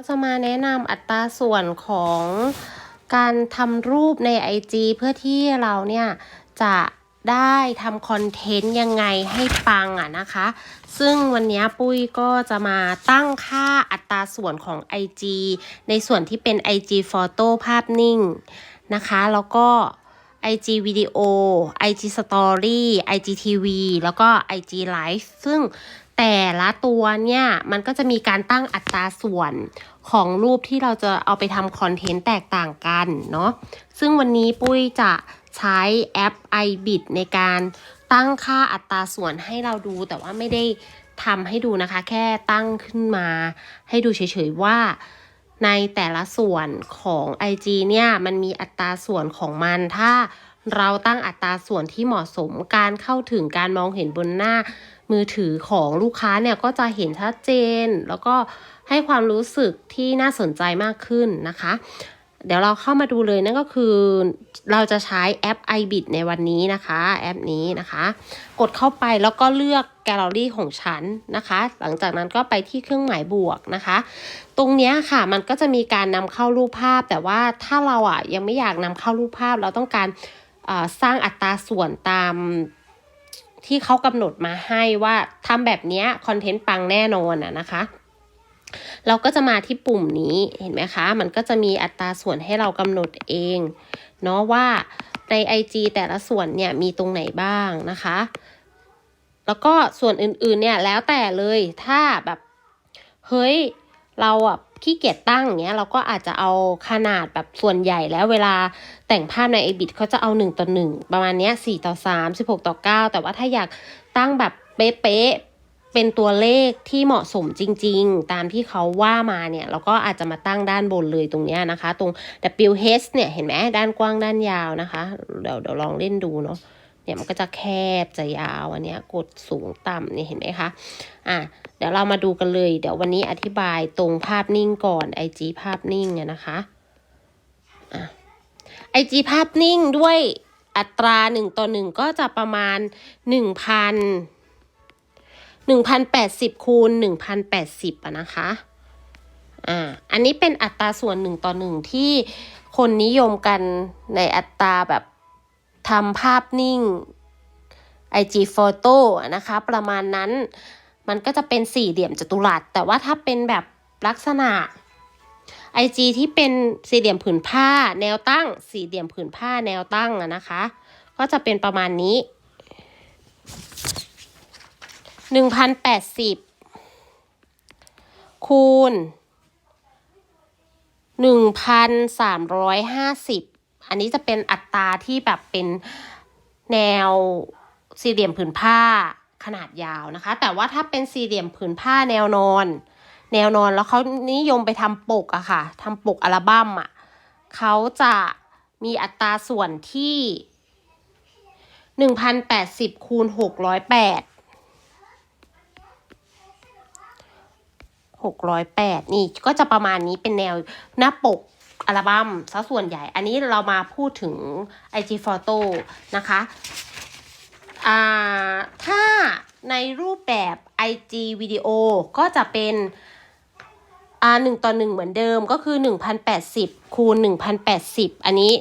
ก็จะมาแนะนำอัตราส่วนของการทำรูปใน IG เพื่อที่เราเนี่ยจะได้ทำคอนเทนต์ยังไงให้ปังอะนะคะ ซึ่งวันนี้ปุ้ยก็จะมาตั้งค่าอัตราส่วนของ IG ในส่วนที่เป็น IG Photo ภาพนิ่งนะคะ แล้วก็ IG วิดีโอ IG Story IG TV แล้วก็ IG Live ซึ่ง แต่ละตัวเนี่ยมันก็จะมีการตั้งอัตราส่วนของรูปที่เราจะเอาไปทำคอนเทนต์แตกต่างกันเนาะซึ่งวันนี้ปุ้ยจะใช้แอป iBit ในการตั้งค่าอัตราส่วนให้เราดู แต่ว่าไม่ได้ทำให้ดูนะคะ แค่ตั้งขึ้นมา ให้ดูเฉยๆว่าในแต่ละส่วนของ IG เนี่ยมันมีอัตราส่วนของมันถ้าเราตั้งอัตราส่วนที่เหมาะสมการเข้าถึงการมองเห็นบนหน้า มือถือของลูกค้าเนี่ยก็จะเห็นชัดเจน แล้วก็ให้ความรู้สึกที่น่าสนใจมากขึ้นนะคะ เดี๋ยวเราเข้ามาดูเลยนั่นก็คือ เราจะใช้แอป iBit ในวันนี้นะคะ แอปนี้นะคะ กดเข้าไปแล้วก็เลือกแกลเลอรี่ของฉันนะคะ หลังจากนั้นก็ไปที่เครื่องหมายบวกนะคะ ตรงนี้ค่ะมันก็จะมีการนำเข้ารูปภาพ แต่ว่าถ้าเราอะยังไม่อยากนำเข้ารูปภาพเราต้องการสร้างอัตราส่วนตาม ที่เขากำหนดมาให้ว่าทำแบบนี้คอนเทนต์ปังแน่นอนอะนะคะเราก็จะมาที่ปุ่มนี้เห็นไหมคะ มันก็จะมีอัตราส่วนให้เรากำหนดเองเนาะว่าใน IG แต่ละส่วนเนี่ยมีตรงไหนบ้างนะคะ แล้วก็ส่วนอื่นๆเนี่ยแล้วแต่เลยถ้าแบบ เฮ้ย เราอะขี้เกียจตั้งเงี้ยเราก็อาจจะเอาขนาดแบบส่วนใหญ่แล้วเวลาแต่งภาพใน a b i t เขาจะเอา 1 ต่อ 1 ประมาณเนี้ย4ต่อ 3 16 ต่อ 9 แต่ว่าถ้าอยากตั้งแบบเป๊ะๆเป็นตัวเลขที่เหมาะสมจริงๆ ตามที่เขาว่ามาเนี่ย เราก็อาจจะมาตั้งด้านบนเลยตรงเนี้ยนะคะ ตรง WH เนี่ยเห็นไหมด้านกว้างด้านยาวนะคะ เดี๋ยวเดี๋ยวลองเล่นดูเนาะ เนี่ยมันก็จะแคบจะยาวอันเนี้ยกดสูงต่ำเนี่ยเห็นไหมคะอะเดี๋ยวเรามาดูกันเลย เดี๋ยววันนี้อธิบายตรงภาพนิ่งก่อน IG ภาพนิ่งเนี่ยนะคะอะ IG ภาพนิ่งด้วยอัตราหนึ่งต่อหนึ่งก็จะประมาณหนึ่งพันหนึ่งพันแปดสิบคูณหนึ่งพันแปดสิบอะนะคะอ่าอันนี้เป็นอัตราส่วนหนึ่งต่อหนึ่งที่คนนิยมกันในอัตราแบบ ทำภาพนิ่ง IG Photo นะคะ ประมาณนั้นมันก็จะเป็นสี่เหลี่ยมจัตุรัส แต่ว่าถ้าเป็นแบบลักษณะ IG ที่เป็นสี่เหลี่ยมผืนผ้าแนวตั้ง สี่เหลี่ยมผืนผ้าแนวตั้งนะคะ ก็จะเป็นประมาณนี้หนึ่งพันแปดสิบคูณหนึ่งพันสามร้อยห้าสิบ อันนี้จะเป็นอัตราที่แบบเป็นแนวสี่เหลี่ยมผืนผ้าขนาดยาวนะคะ แต่ว่าถ้าเป็นสี่เหลี่ยมผืนผ้าแนวนอน แนวนอนแล้วเขานิยมไปทำปกอะค่ะทำปกอัลบั้มอะเขาจะมีอัตราส่วนที่หนึ่งพันแปดสิบคูณหกร้อยแปดหกร้อยแปดนี่ก็จะประมาณนี้เป็นแนวหน้าปก อัลบั้มซะส่วนใหญ่ อันนี้เรามาพูดถึง IG Photo นะคะถ้าในรูปแบบ IG วิดีโอก็จะเป็นหนึ่งต่อหนึ่งเหมือนเดิมก็คือ 1080 คูณ 1080 อันนี้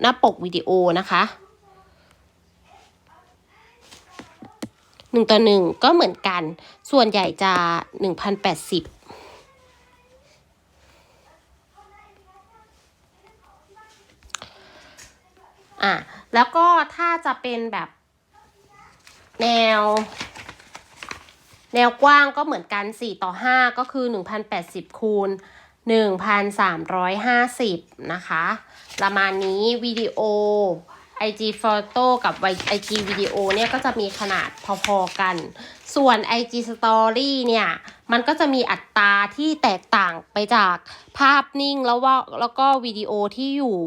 หน้าปกวิดีโอนะคะ1ต่อ1ก็เหมือนกัน ส่วนใหญ่จะ 1080 อะแล้วก็ถ้าจะเป็นแบบแนว แนวกว้างก็เหมือนกัน 4 ต่อ 5 ก็คือ 1,080 คูณ 1,350 นะคะ ประมาณนี้วิดีโอ IG Photo กับ IG วิดีโอเนี่ยก็จะมีขนาดพอๆกัน ส่วน IG Story เนี่ย มันก็จะมีอัตราที่แตกต่างไปจากภาพนิ่งแล้วว่าแล้วก็วิดีโอที่อยู่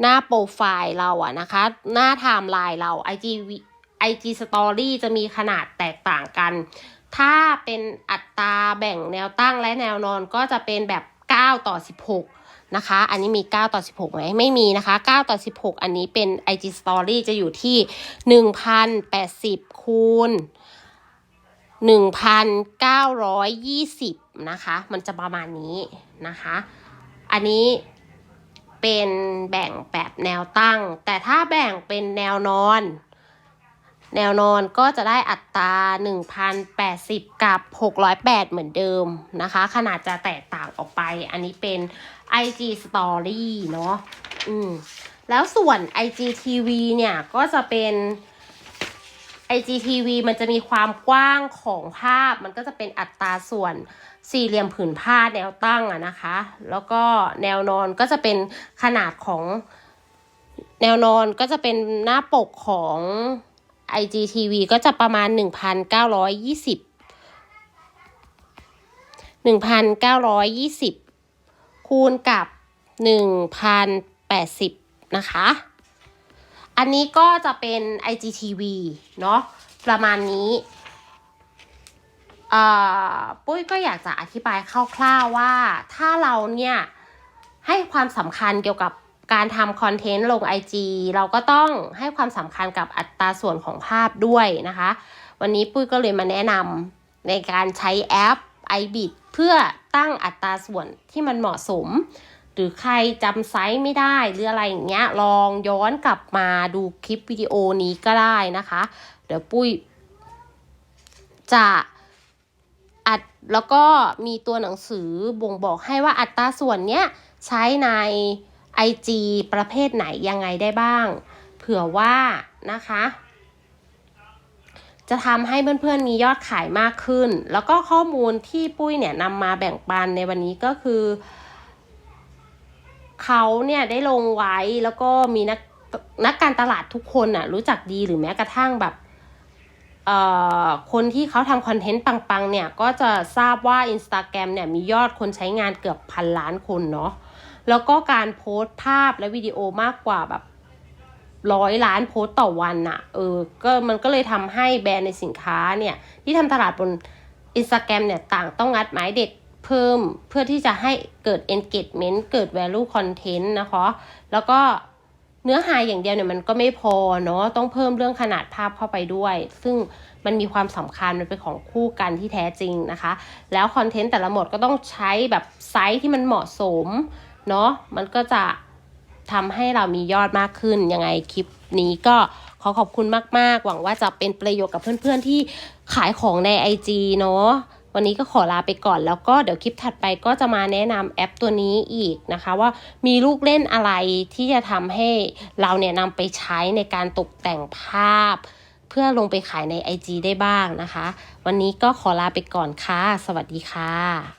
หน้าโปรไฟล์เราอะนะคะ หน้าไทม์ไลน์เรา IG IG Story จะมีขนาดแตกต่างกัน ถ้าเป็นอัตราแบ่งแนวตั้งและแนวนอนก็จะเป็นแบบ 9 ต่อ 16 นะคะ อันนี้มี 9 ต่อ 16ไหมไม่มีนะคะ 9 ต่อ 16 อันนี้เป็น IG Story จะอยู่ที่ 1,080 คูณ 1,920 นะคะ มันจะประมาณนี้นะคะ อันนี้ เป็นแบ่งแบบแนวตั้ง แต่ถ้าแบ่งเป็นแนวนอน แนวนอนก็จะได้อัตรา1,080 กับ 608 เหมือนเดิมนะคะ ขนาดจะแตกต่างออกไป อันนี้เป็น IG Story เนาะอืมแล้วส่วน IGTV เนี่ย ก็จะเป็น IGTV มันจะมีความกว้างของภาพ มันก็จะเป็นอัตราส่วน สี่เหลี่ยมผืนผ้าแนวตั้งอะนะคะ แล้วก็แนวนอนก็จะเป็นขนาดของแนวนอนก็จะเป็นหน้าปกของ IGTV ก็จะประมาณ 1,920 1,920 คูณกับ 1,080 นะคะ อันนี้ก็จะเป็น IGTV เนาะประมาณนี้ ปุ้ยก็อยากจะอธิบายคร่าวๆว่าถ้าเราเนี่ยให้ความสำคัญเกี่ยวกับการทำคอนเทนต์ลง IG เราก็ต้องให้ความสำคัญกับอัตราส่วนของภาพด้วยนะคะ วันนี้ปุ้ยก็เลยมาแนะนำในการใช้แอป iBit เพื่อตั้งอัตราส่วนที่มันเหมาะสม หรือใครจำไซส์ไม่ได้หรืออะไรอย่างเงี้ยลองย้อนกลับมาดูคลิปวิดีโอนี้ก็ได้นะคะ เดี๋ยวปุ้ยจะ แล้วก็มีตัวหนังสือบ่งบอกให้ว่าอัตราส่วนเนี้ยใช้ใน IG ประเภทไหนยังไงได้บ้าง เผื่อว่านะคะ จะทำให้เพื่อนๆมียอดขายมากขึ้น แล้วก็ข้อมูลที่ปุ้ยเนี่ยนำมาแบ่งปันในวันนี้ก็คือ เขาเนี่ยได้ลงไว้แล้วก็มีนักนักการตลาดทุกคนน่ะรู้จักดีหรือแม้กระทั่งแบบ คนที่เขาทำคอนเทนต์ปังๆเนี่ยก็จะทราบว่า Instagram เนี่ยมียอดคนใช้งานเกือบพันล้านคนเนาะแล้วก็การโพสต์ภาพและวิดีโอมากกว่าแบบร้อยล้านโพสต์ต่อวันน่ะเออ ก็มันก็เลยทำให้แบรนด์ในสินค้าเนี่ย ที่ทำตลาดบน Instagram เนี่ยต่างต้องงัดหมายเด็ดเพิ่มเพื่อที่จะให้เกิด engagement เกิด value content นะคะ แล้วก็ เนื้อหาอย่างเดียวเนี่ยมันก็ไม่พอเนาะต้องเพิ่มเรื่องขนาดภาพเข้าไปด้วย ซึ่งมันมีความสำคัญมันเป็นของคู่กันที่แท้จริงนะคะ แล้วคอนเทนต์แต่ละหมดก็ต้องใช้แบบไซส์ที่มันเหมาะสมเนาะมันก็จะทำให้เรามียอดมากขึ้นยังไงคลิปนี้ก็ขอขอบคุณมาก ๆ หวังว่าจะเป็นประโยชน์กับเพื่อน ๆ ที่ขายของใน IG เนาะ วันนี้ก็ขอลาไปก่อน แล้วก็เดี๋ยวคลิปถัดไปก็จะมาแนะนำแอปตัวนี้อีกนะคะ ว่ามีลูกเล่นอะไรที่จะทำให้เราเนี่ยนำไปใช้ในการตกแต่งภาพ เพื่อลงไปขายใน IG ได้บ้างนะคะ วันนี้ก็ขอลาไปก่อนค่ะ สวัสดีค่ะ